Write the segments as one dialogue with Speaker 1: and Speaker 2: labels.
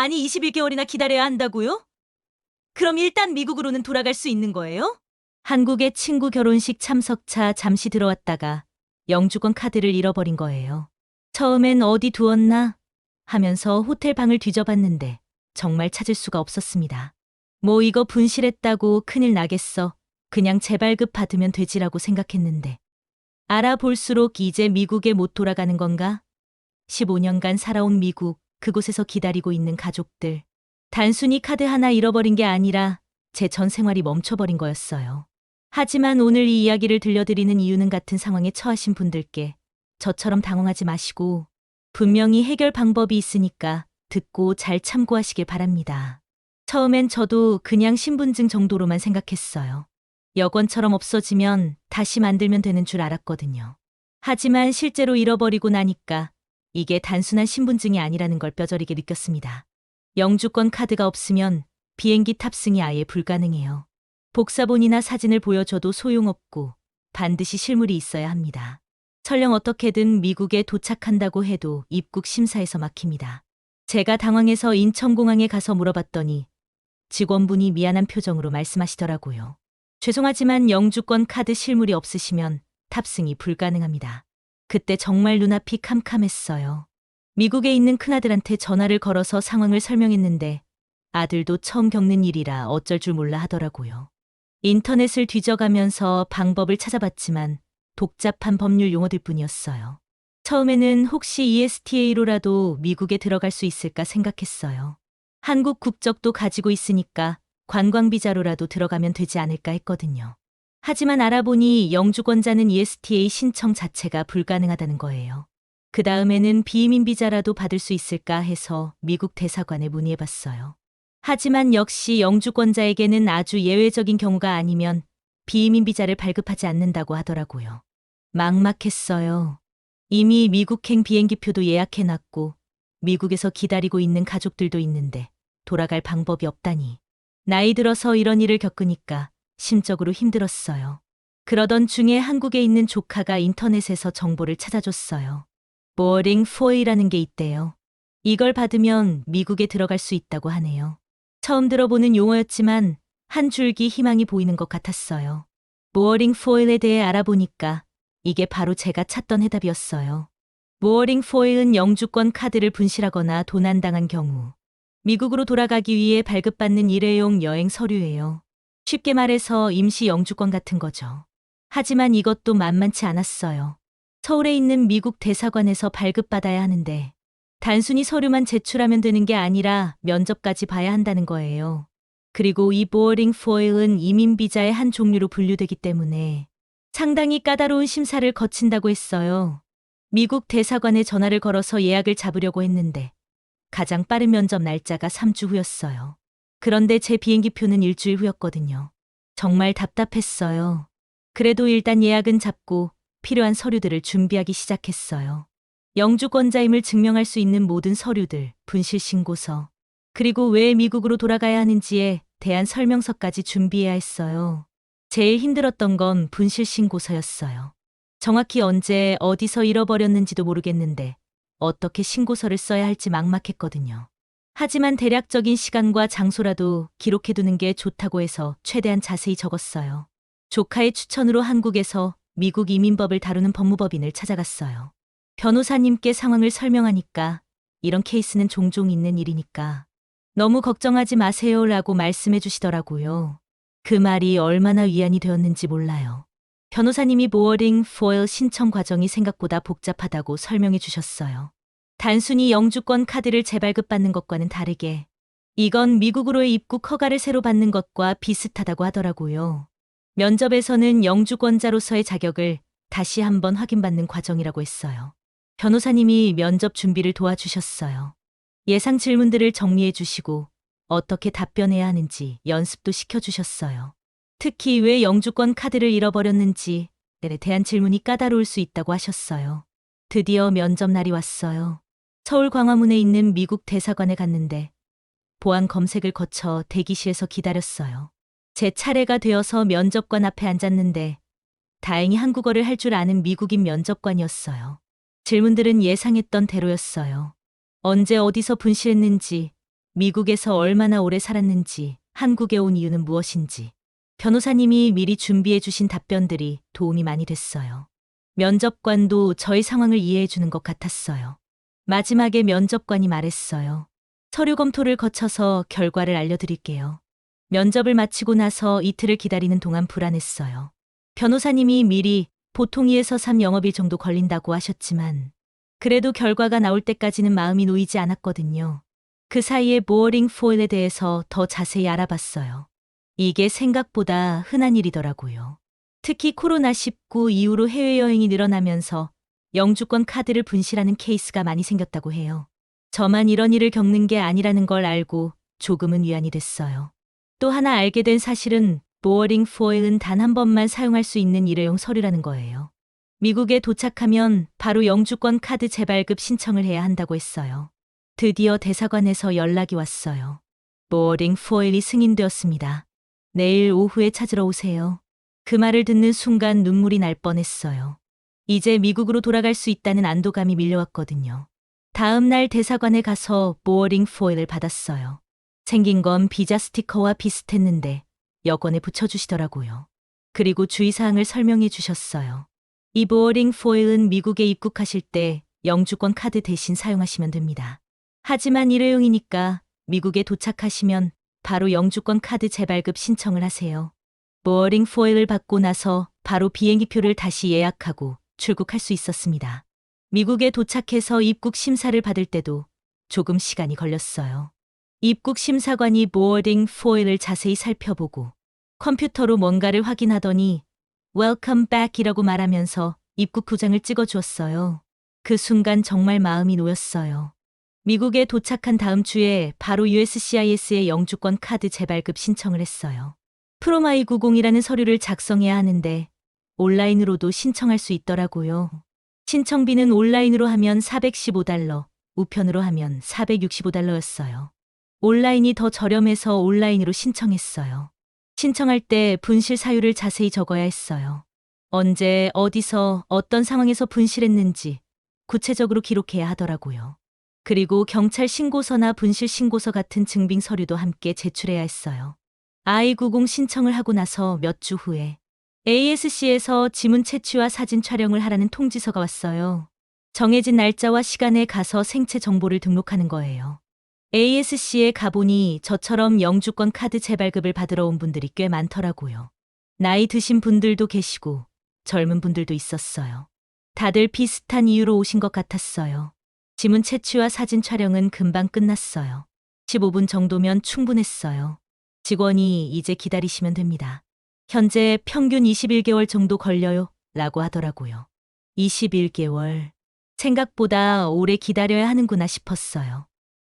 Speaker 1: 아니 21개월이나 기다려야 한다고요? 그럼 일단 미국으로는 돌아갈 수 있는 거예요? 한국의 친구 결혼식 참석차 잠시 들어왔다가 영주권 카드를 잃어버린 거예요. 처음엔 어디 두었나 하면서 호텔 방을 뒤져봤는데 정말 찾을 수가 없었습니다. 뭐 이거 분실했다고 큰일 나겠어. 그냥 재발급 받으면 되지라고 생각했는데. 알아볼수록 이제 미국에 못 돌아가는 건가? 15년간 살아온 미국, 그곳에서 기다리고 있는 가족들. 단순히 카드 하나 잃어버린 게 아니라 제 전 생활이 멈춰버린 거였어요. 하지만 오늘 이 이야기를 들려드리는 이유는 같은 상황에 처하신 분들께 저처럼 당황하지 마시고 분명히 해결 방법이 있으니까 듣고 잘 참고하시길 바랍니다. 처음엔 저도 그냥 신분증 정도로만 생각했어요. 여권처럼 없어지면 다시 만들면 되는 줄 알았거든요. 하지만 실제로 잃어버리고 나니까 이게 단순한 신분증이 아니라는 걸 뼈저리게 느꼈습니다. 영주권 카드가 없으면 비행기 탑승이 아예 불가능해요. 복사본이나 사진을 보여줘도 소용없고 반드시 실물이 있어야 합니다. 설령 어떻게든 미국에 도착한다고 해도 입국 심사에서 막힙니다. 제가 당황해서 인천공항에 가서 물어봤더니 직원분이 미안한 표정으로 말씀하시더라고요. 죄송하지만 영주권 카드 실물이 없으시면 탑승이 불가능합니다. 그때 정말 눈앞이 캄캄했어요. 미국에 있는 큰아들한테 전화를 걸어서 상황을 설명했는데 아들도 처음 겪는 일이라 어쩔 줄 몰라 하더라고요. 인터넷을 뒤져가면서 방법을 찾아봤지만 복잡한 법률 용어들 뿐이었어요. 처음에는 혹시 ESTA로라도 미국에 들어갈 수 있을까 생각했어요. 한국 국적도 가지고 있으니까 관광비자로라도 들어가면 되지 않을까 했거든요. 하지만 알아보니 영주권자는 ESTA 신청 자체가 불가능하다는 거예요. 그 다음에는 비移비자라도 받을 수 있을까 해서 미국 대사관에 문의해봤어요. 하지만 역시 영주권자에게는 아주 예외적인 경우가 아니면 비移비자를 발급하지 않는다고 하더라고요. 막막했어요. 이미 미국행 비행기표도 예약해놨고 미국에서 기다리고 있는 가족들도 있는데 돌아갈 방법이 없다니. 나이 들어서 이런 일을 겪으니까 심적으로 힘들었어요. 그러던 중에 한국에 있는 조카가 인터넷에서 정보를 찾아줬어요. 보어링 4A라는 게 있대요. 이걸 받으면 미국에 들어갈 수 있다고 하네요. 처음 들어보는 용어였지만 한 줄기 희망이 보이는 것 같았어요. 모어링 포일에 대해 알아보니까 이게 바로 제가 찾던 해답이었어요. 모어링 포일은 영주권 카드를 분실하거나 도난당한 경우 미국으로 돌아가기 위해 발급받는 일회용 여행 서류예요. 쉽게 말해서 임시 영주권 같은 거죠. 하지만 이것도 만만치 않았어요. 서울에 있는 미국 대사관에서 발급받아야 하는데 단순히 서류만 제출하면 되는 게 아니라 면접까지 봐야 한다는 거예요. 그리고 이 보어링 포일은 이민 비자의 한 종류로 분류되기 때문에 상당히 까다로운 심사를 거친다고 했어요. 미국 대사관에 전화를 걸어서 예약을 잡으려고 했는데 가장 빠른 면접 날짜가 3주 후였어요. 그런데 제 비행기표는 일주일 후였거든요. 정말 답답했어요. 그래도 일단 예약은 잡고 필요한 서류들을 준비하기 시작했어요. 영주권자임을 증명할 수 있는 모든 서류들, 분실 신고서, 그리고 왜 미국으로 돌아가야 하는지에 대한 설명서까지 준비해야 했어요. 제일 힘들었던 건 분실 신고서였어요. 정확히 언제 어디서 잃어버렸는지도 모르겠는데 어떻게 신고서를 써야 할지 막막했거든요. 하지만 대략적인 시간과 장소라도 기록해두는 게 좋다고 해서 최대한 자세히 적었어요. 조카의 추천으로 한국에서 미국 이민법을 다루는 법무법인을 찾아갔어요. 변호사님께 상황을 설명하니까 이런 케이스는 종종 있는 일이니까 너무 걱정하지 마세요 라고 말씀해 주시더라고요. 그 말이 얼마나 위안이 되었는지 몰라요. 변호사님이 보어링 포일 신청 과정이 생각보다 복잡하다고 설명해 주셨어요. 단순히 영주권 카드를 재발급받는 것과는 다르게 이건 미국으로의 입국 허가를 새로 받는 것과 비슷하다고 하더라고요. 면접에서는 영주권자로서의 자격을 다시 한번 확인받는 과정이라고 했어요. 변호사님이 면접 준비를 도와주셨어요. 예상 질문들을 정리해 주시고 어떻게 답변해야 하는지 연습도 시켜주셨어요. 특히 왜 영주권 카드를 잃어버렸는지 에 대한 질문이 까다로울 수 있다고 하셨어요. 드디어 면접 날이 왔어요. 서울 광화문에 있는 미국 대사관에 갔는데 보안 검색을 거쳐 대기실에서 기다렸어요. 제 차례가 되어서 면접관 앞에 앉았는데 다행히 한국어를 할 줄 아는 미국인 면접관이었어요. 질문들은 예상했던 대로였어요. 언제 어디서 분실했는지, 미국에서 얼마나 오래 살았는지, 한국에 온 이유는 무엇인지. 변호사님이 미리 준비해 주신 답변들이 도움이 많이 됐어요. 면접관도 저희 상황을 이해해 주는 것 같았어요. 마지막에 면접관이 말했어요. 서류 검토를 거쳐서 결과를 알려드릴게요. 면접을 마치고 나서 이틀을 기다리는 동안 불안했어요. 변호사님이 미리 보통 2에서 3 영업일 정도 걸린다고 하셨지만 그래도 결과가 나올 때까지는 마음이 놓이지 않았거든요. 그 사이에 보어링 포일에 대해서 더 자세히 알아봤어요. 이게 생각보다 흔한 일이더라고요. 특히 코로나19 이후로 해외여행이 늘어나면서 영주권 카드를 분실하는 케이스가 많이 생겼다고 해요. 저만 이런 일을 겪는 게 아니라는 걸 알고 조금은 위안이 됐어요. 또 하나 알게 된 사실은 보어링 포일은 단 한 번만 사용할 수 있는 일회용 서류라는 거예요. 미국에 도착하면 바로 영주권 카드 재발급 신청을 해야 한다고 했어요. 드디어 대사관에서 연락이 왔어요. 보어링 포일이 승인되었습니다. 내일 오후에 찾으러 오세요. 그 말을 듣는 순간 눈물이 날 뻔했어요. 이제 미국으로 돌아갈 수 있다는 안도감이 밀려왔거든요. 다음 날 대사관에 가서 보어링 포일을 받았어요. 생긴 건 비자 스티커와 비슷했는데 여권에 붙여주시더라고요. 그리고 주의사항을 설명해 주셨어요. 이 보어링 포일은 미국에 입국하실 때 영주권 카드 대신 사용하시면 됩니다. 하지만 일회용이니까 미국에 도착하시면 바로 영주권 카드 재발급 신청을 하세요. 보어링 포일을 받고 나서 바로 비행기표를 다시 예약하고 출국할 수 있었습니다. 미국에 도착해서 입국 심사를 받을 때도 조금 시간이 걸렸어요. 입국 심사관이 보어링 포일을 자세히 살펴보고 컴퓨터로 뭔가를 확인하더니 Welcome back이라고 말하면서 입국 도장을 찍어 주었어요. 그 순간 정말 마음이 놓였어요. 미국에 도착한 다음 주에 바로 USCIS의 영주권 카드 재발급 신청을 했어요. 프로마이 90이라는 서류를 작성해야 하는데 온라인으로도 신청할 수 있더라고요. 신청비는 온라인으로 하면 415달러, 우편으로 하면 465달러였어요. 온라인이 더 저렴해서 온라인으로 신청했어요. 신청할 때 분실 사유를 자세히 적어야 했어요. 언제, 어디서, 어떤 상황에서 분실했는지 구체적으로 기록해야 하더라고요. 그리고 경찰 신고서나 분실 신고서 같은 증빙 서류도 함께 제출해야 했어요. I90 신청을 하고 나서 몇 주 후에 ASC에서 지문 채취와 사진 촬영을 하라는 통지서가 왔어요. 정해진 날짜와 시간에 가서 생체 정보를 등록하는 거예요. ASC에 가보니 저처럼 영주권 카드 재발급을 받으러 온 분들이 꽤 많더라고요. 나이 드신 분들도 계시고 젊은 분들도 있었어요. 다들 비슷한 이유로 오신 것 같았어요. 지문 채취와 사진 촬영은 금방 끝났어요. 15분 정도면 충분했어요. 직원이 이제 기다리시면 됩니다. 현재 평균 21개월 정도 걸려요. 라고 하더라고요. 21개월. 생각보다 오래 기다려야 하는구나 싶었어요.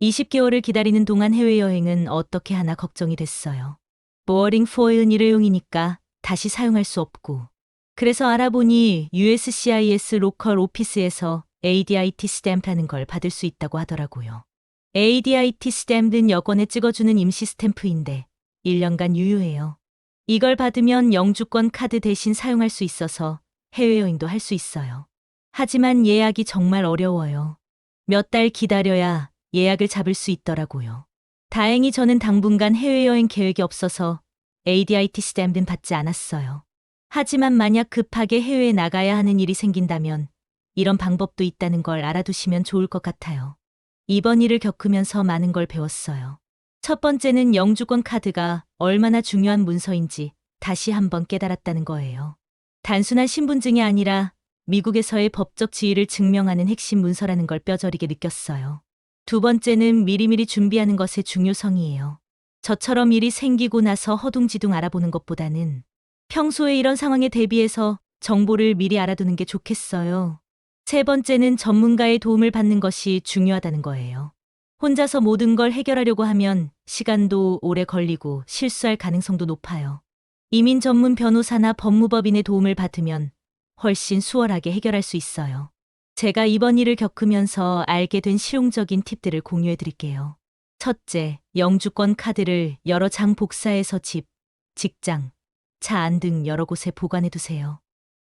Speaker 1: 20개월을 기다리는 동안 해외여행은 어떻게 하나 걱정이 됐어요. 보어링 포일은 일회용이니까 다시 사용할 수 없고. 그래서 알아보니 USCIS 로컬 오피스에서 ADIT 스탬프라는 걸 받을 수 있다고 하더라고요. ADIT 스탬프는 여권에 찍어주는 임시 스탬프인데 1년간 유효해요. 이걸 받으면 영주권 카드 대신 사용할 수 있어서 해외여행도 할 수 있어요. 하지만 예약이 정말 어려워요. 몇 달 기다려야 예약을 잡을 수 있더라고요. 다행히 저는 당분간 해외여행 계획이 없어서 ADIT 스탬프는 받지 않았어요. 하지만 만약 급하게 해외에 나가야 하는 일이 생긴다면 이런 방법도 있다는 걸 알아두시면 좋을 것 같아요. 이번 일을 겪으면서 많은 걸 배웠어요. 첫 번째는 영주권 카드가 얼마나 중요한 문서인지 다시 한번 깨달았다는 거예요. 단순한 신분증이 아니라 미국에서의 법적 지위를 증명하는 핵심 문서라는 걸 뼈저리게 느꼈어요. 두 번째는 미리미리 준비하는 것의 중요성이에요. 저처럼 일이 생기고 나서 허둥지둥 알아보는 것보다는 평소에 이런 상황에 대비해서 정보를 미리 알아두는 게 좋겠어요. 세 번째는 전문가의 도움을 받는 것이 중요하다는 거예요. 혼자서 모든 걸 해결하려고 하면 시간도 오래 걸리고 실수할 가능성도 높아요. 이민 전문 변호사나 법무법인의 도움을 받으면 훨씬 수월하게 해결할 수 있어요. 제가 이번 일을 겪으면서 알게 된 실용적인 팁들을 공유해 드릴게요. 첫째, 영주권 카드를 여러 장 복사해서 집, 직장, 차 안 등 여러 곳에 보관해 두세요.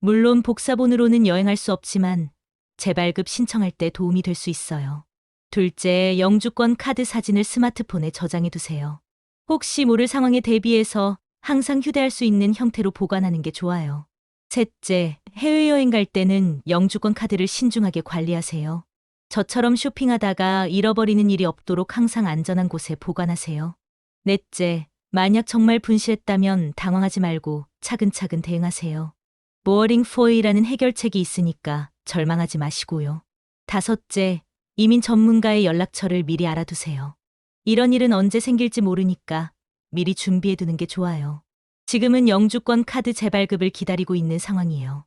Speaker 1: 물론 복사본으로는 여행할 수 없지만 재발급 신청할 때 도움이 될 수 있어요. 둘째, 영주권 카드 사진을 스마트폰에 저장해 두세요. 혹시 모를 상황에 대비해서 항상 휴대할 수 있는 형태로 보관하는 게 좋아요. 셋째, 해외여행 갈 때는 영주권 카드를 신중하게 관리하세요. 저처럼 쇼핑하다가 잃어버리는 일이 없도록 항상 안전한 곳에 보관하세요. 넷째, 만약 정말 분실했다면 당황하지 말고 차근차근 대응하세요. 모어링 4A라는 해결책이 있으니까 절망하지 마시고요. 다섯째, 이민 전문가의 연락처를 미리 알아두세요. 이런 일은 언제 생길지 모르니까 미리 준비해 두는 게 좋아요. 지금은 영주권 카드 재발급을 기다리고 있는 상황이에요.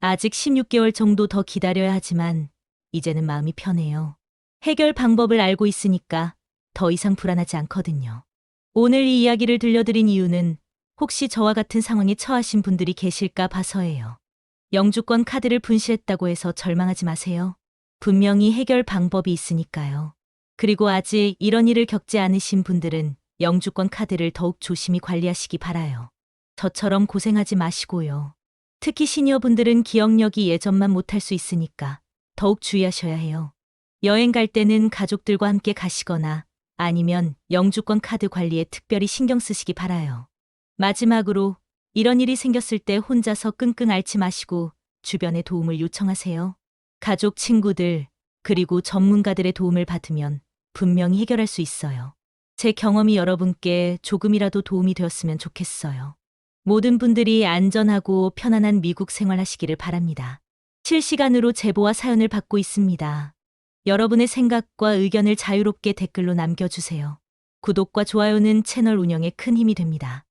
Speaker 1: 아직 16개월 정도 더 기다려야 하지만 이제는 마음이 편해요. 해결 방법을 알고 있으니까 더 이상 불안하지 않거든요. 오늘 이 이야기를 들려드린 이유는 혹시 저와 같은 상황에 처하신 분들이 계실까 봐서예요. 영주권 카드를 분실했다고 해서 절망하지 마세요. 분명히 해결 방법이 있으니까요. 그리고 아직 이런 일을 겪지 않으신 분들은 영주권 카드를 더욱 조심히 관리하시기 바라요. 저처럼 고생하지 마시고요. 특히 시니어분들은 기억력이 예전만 못할 수 있으니까 더욱 주의하셔야 해요. 여행 갈 때는 가족들과 함께 가시거나 아니면 영주권 카드 관리에 특별히 신경 쓰시기 바라요. 마지막으로 이런 일이 생겼을 때 혼자서 끙끙 앓지 마시고 주변에 도움을 요청하세요. 가족, 친구들, 그리고 전문가들의 도움을 받으면 분명히 해결할 수 있어요. 제 경험이 여러분께 조금이라도 도움이 되었으면 좋겠어요. 모든 분들이 안전하고 편안한 미국 생활하시기를 바랍니다. 실시간으로 제보와 사연을 받고 있습니다. 여러분의 생각과 의견을 자유롭게 댓글로 남겨주세요. 구독과 좋아요는 채널 운영에 큰 힘이 됩니다.